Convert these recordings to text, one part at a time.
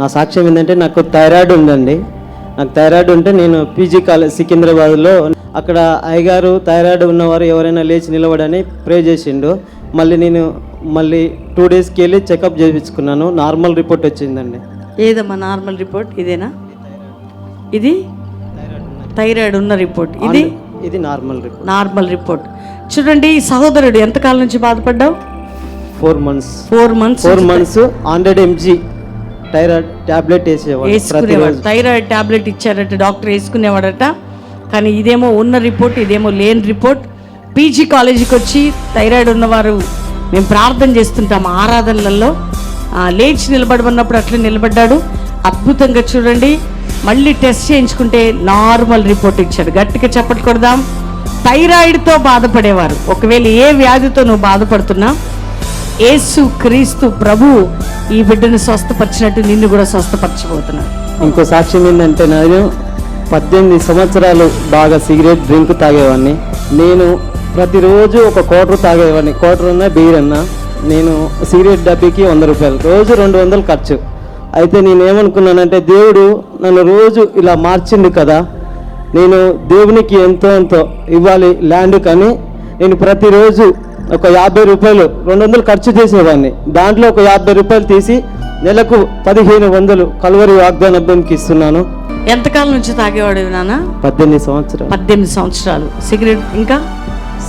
నా సాక్ష్యం ఏంటంటే నాకు థైరాయిడ్ ఉందండి. నాకు థైరాయిడ్ ఉంటే నేను పీజీ కాలేజ్ సికింద్రాబాద్లో అక్కడ అయ్యగారు థైరాయిడ్ ఉన్నవారు ఎవరైనా లేచి నిలబడని ప్రే చేసిండు. మళ్ళీ నేను మళ్ళీ టూ డేస్కి వెళ్ళి చెకప్ చేయించుకున్నాను. నార్మల్ రిపోర్ట్ వచ్చిందండి. ఏదమ్మా నార్మల్ రిపోర్ట్? ఇదేనా? ఇది? థైరాయిడ్ ఉన్న రిపోర్ట్. ఇది? ఇది నార్మల్ రిపోర్ట్. Normal report. చూడండి ఈ సహోదరుడు ఎంతకాలం నుంచి బాధపడ్డావు? Four months. Four months four months hundred MG. Thyroid tablet వేసేవాడు వేసుకునేవాడు. థైరాయిడ్ టాబ్లెట్ ఇచ్చారట డాక్టర్ వేసుకునేవాడట. కానీ ఇదేమో ఉన్న రిపోర్ట్ ఇదేమో లేని రిపోర్ట్. పీజీ కాలేజీకి వచ్చి థైరాయిడ్ ఉన్నవారు మేము ప్రార్థన చేస్తుంటాం ఆరాధనలలో. లేచి నిలబడమన్నప్పుడు అట్లా నిలబడ్డాడు. అద్భుతంగా చూడండి. మళ్ళీ టెస్ట్ చేయించుకుంటే నార్మల్ రిపోర్ట్ ఇచ్చాడు. గట్టిగా చెప్పట్లు కొడదాం. థైరాయిడ్తో బాధపడేవారు. ఒకవేళ ఏ వ్యాధితో నువ్వు బాధపడుతున్నా యేసు క్రీస్తు ప్రభు ఈ బిడ్డను స్వస్థపరిచినట్టు నిన్ను కూడా స్వస్థపరచబోతున్నాడు. ఇంకో సాక్ష్యం ఏంటంటే నేను పద్దెనిమిది సంవత్సరాలు బాగా సిగరెట్ డ్రింక్ తాగేవాడిని. నేను ప్రతిరోజు ఒక క్వార్టర్ తాగేవాడిని. క్వార్టర్ అన్నా బీర్ అన్నా. నేను సిగరెట్ డబ్బీకి వంద రూపాయలు రోజు రెండు వందలు ఖర్చు. అయితే నేను ఏమనుకున్నానంటే దేవుడు నన్ను రోజు ఇలా మార్చింది కదా. నేను దేవునికి ఎంతో ఎంతో ఇవ్వాలి ల్యాండ్ కానీ నేను ప్రతిరోజు ఒక యాభై రూపాయలు రెండు వందలు ఖర్చు చేసేవాడిని. దాంట్లో ఒక యాభై రూపాయలు తీసి నెలకు పదిహేను వందలు కలువరి వాగ్దాన భూమికి ఇస్తున్నాను. ఎంతకాలం నుంచి తాగేవాడు నాన్న? పద్దెనిమిది సంవత్సరాలు. పద్దెనిమిది సంవత్సరాలు. సిగరెట్ ఇంకా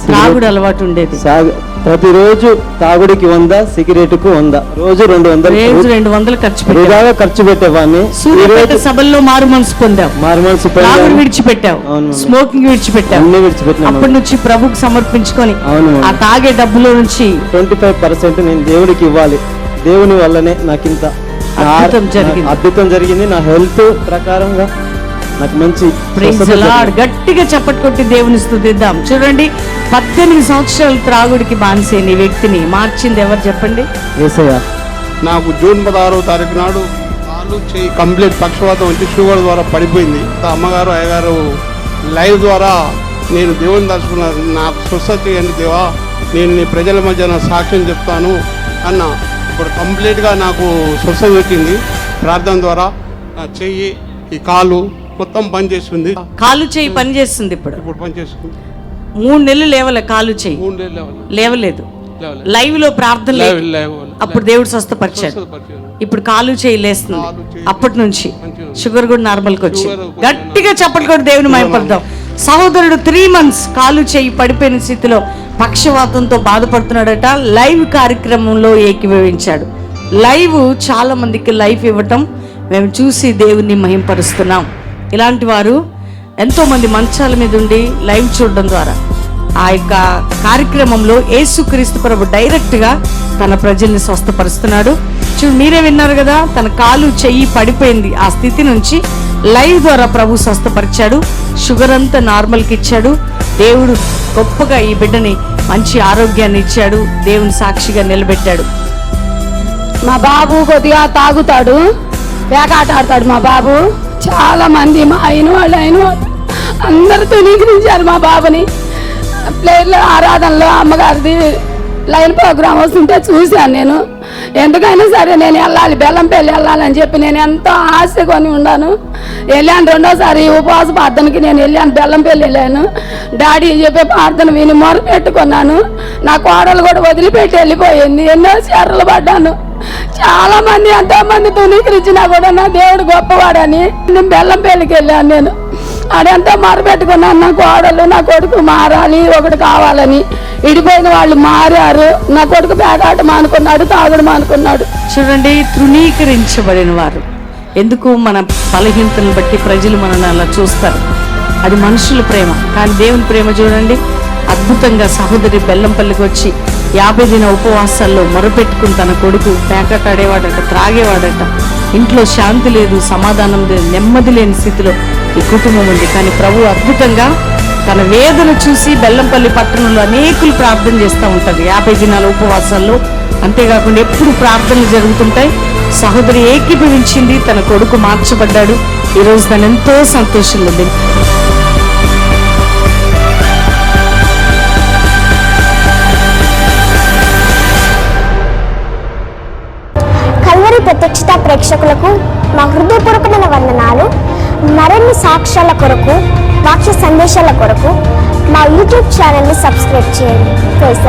త్రాగుడు అలవాటు ఉండేది. సాగ ప్రతిరోజు తాగుడికి వంద సిగరెట్కు వంద. రోజు రెండు వందలు రెండు వందలు ఖర్చు వృధాగా ఖర్చు పెట్టేవాడిని సూర్యపేట సభల్లో మారు మనసు పొందావు. మారుమనసు త్రాగుడు విడిచిపెట్టావు. అవును మమ్మీ. స్మోకింగ్ విడిచిపెట్టావు. అన్ని విడిచిపెట్టినా అప్పటి నుంచి ప్రభుకు సమర్పించుకొని అవును ఆ. తాగే డబ్బులో నుంచి ట్వంటీ ఫైవ్ పర్సెంట్ నేను దేవుడికి ఇవ్వాలి. దేవుని వల్లనే నాకు ఇంత అద్భుతం జరిగింది. అద్భుతం జరిగింది. నా హెల్త్ ప్రకారంగా నాకు మంచి. గట్టిగా చప్పట్ కొట్టి దేవుని స్తుతిద్దాం చూడండి పద్దెనిమిది సంవత్సరాలు త్రాగుడికి బానిసైన ఈ వ్యక్తిని మార్చింది ఎవరు చెప్పండి? యేసయ్య నాకు జూన్ పదహారవ తారీఖు నాడు కాలు చేయి కంప్లీట్ పక్షవాతం వచ్చి షుగర్ ద్వారా పడిపోయింది. అమ్మగారు అయ్యగారు లైవ్ ద్వారా నేను దేవుని దర్శకున్నాను నాకు స్వస్థత ఏంటి దేవా? నేను నీ ప్రజల మధ్య నా సాక్ష్యం చెప్తాను అన్న. ఇప్పుడు కంప్లీట్గా నాకు స్వస్థత వచ్చింది ప్రార్థన ద్వారా నా చెయ్యి ఈ కాలు మొత్తం పనిచేస్తుంది. కాలు చేయి పని చేస్తుంది ఇప్పుడు. ఇప్పుడు పనిచేస్తుంది. మూడు నెలలు లేవలే కాలు చేయి. లేవలేదు. లేవాలి. లైవ్లో ప్రార్థన. అప్పుడు దేవుడు స్వస్థపరిచాడు. ఇప్పుడు కాలు చేయి లేస్తుంది. అప్పటి నుంచి. షుగర్ కూడా నార్మల్కి వచ్చి గట్టిగా చప్పట్లు కూడా దేవుని మయపడదాం సహోదరుడు త్రీ మంత్స్ కాలు చేయి పడిపోయిన స్థితిలో పక్షవాతంతో బాధపడుతున్నాడట. లైవ్ కార్యక్రమంలో ఏకీభవించాడు. లైవ్ చాలా మందికి లైఫ్ ఇవ్వటం మేము చూసి దేవుణ్ణి మహింపరుస్తున్నాం. ఇలాంటి వారు ఎంతోమంది మంచాల మీద ఉండి లైవ్ చూడడం ద్వారా ఆ యొక్క కార్యక్రమంలో యేసుక్రీస్తు ప్రభు డైరెక్ట్గా తన ప్రజల్ని స్వస్థపరుస్తున్నాడు. చూడు మీరే విన్నారు కదా తన కాలు చెయ్యి పడిపోయింది. ఆ స్థితి నుంచి లైవ్ ద్వారా ప్రభు స్వస్థపరిచాడు. షుగర్ అంతా నార్మల్కి ఇచ్చాడు. దేవుడు గొప్పగా ఈ బిడ్డని మంచి ఆరోగ్యాన్ని ఇచ్చాడు. దేవుని సాక్షిగా నిలబెట్టాడు. మా బాబు కొద్దిగా తాగుతాడు. వేకాట ఆడతాడు మా బాబు. చాలా మంది మా అయిన వాళ్ళు అయిన వాళ్ళు. అందరూ తునీకరించారు మా బాబుని. ప్లేట్లో ఆరాధనలో అమ్మగారిది లైన్ ప్రోగ్రామ్ వస్తుంటే చూశాను నేను. ఎందుకైనా సరే నేను వెళ్ళాలి బెల్లంపల్లి వెళ్ళాలని చెప్పి నేను ఎంతో ఆశ కొని ఉన్నాను. వెళ్ళాను రెండోసారి ఉపవాస ప్రార్థనకి నేను వెళ్ళాను బెల్లంపల్లి వెళ్ళాను. డాడీ చెప్పే ప్రార్థన విని మొర పెట్టుకున్నాను నా కోడలు కూడా వదిలిపెట్టి వెళ్ళిపోయింది. ఎన్నో చీరలు పడ్డాను. చాలా మంది ఎంతో మంది తునీకరించినా కూడా నా దేవుడు గొప్పవాడని నేను బెల్లం పెళ్ళికి వెళ్ళాను నేను. అదంతా మరపెట్టుకున్నాను నా కోడలు నా కొడుకు మారాలి ఒకటి కావాలని. ఇడిపోయిన వాళ్ళు మారారు నా కొడుకు పేకాట మానుకున్నాడు తాగుడు మానుకున్నాడు చూడండి తృణీకరించబడిన వారు. ఎందుకు మన బలహీనతను బట్టి ప్రజలు మనల్ని అలా చూస్తారు? అది మనుషుల ప్రేమ కానీ దేవుని ప్రేమ చూడండి. అద్భుతంగా సహోదరి బెల్లంపల్లికి వచ్చి యాభై దిన ఉపవాసాల్లో మొరపెట్టుకుని తన కొడుకు పేకట ఆడేవాడట త్రాగేవాడట. ఇంట్లో శాంతి లేదు సమాధానం లేదు నెమ్మది లేని స్థితిలో ఈ కుటుంబం ఉంది. కానీ ప్రభు అద్భుతంగా తన వేదన చూసి బెల్లంపల్లి పట్టణంలో అనేకులు ప్రార్థన చేస్తూ ఉంటారు. యాభై దినాల ఉపవాసాల్లో అంతేకాకుండా ఎప్పుడు ప్రార్థనలు జరుగుతుంటాయి. సహోదరి ఏకీభవించింది తన కొడుకు మార్చబడ్డాడు. ఈరోజు తను ఎంతో సంతోషంగా ఉంది. ప్రేక్షకులకు మా హృదయపూర్వకమైన వందనాలు. మరిన్ని సాక్ష్యాల కొరకు వాక్య సందేశాల కొరకు మా యూట్యూబ్ ఛానల్ని సబ్స్క్రైబ్ చేయండి. ప్రైజ్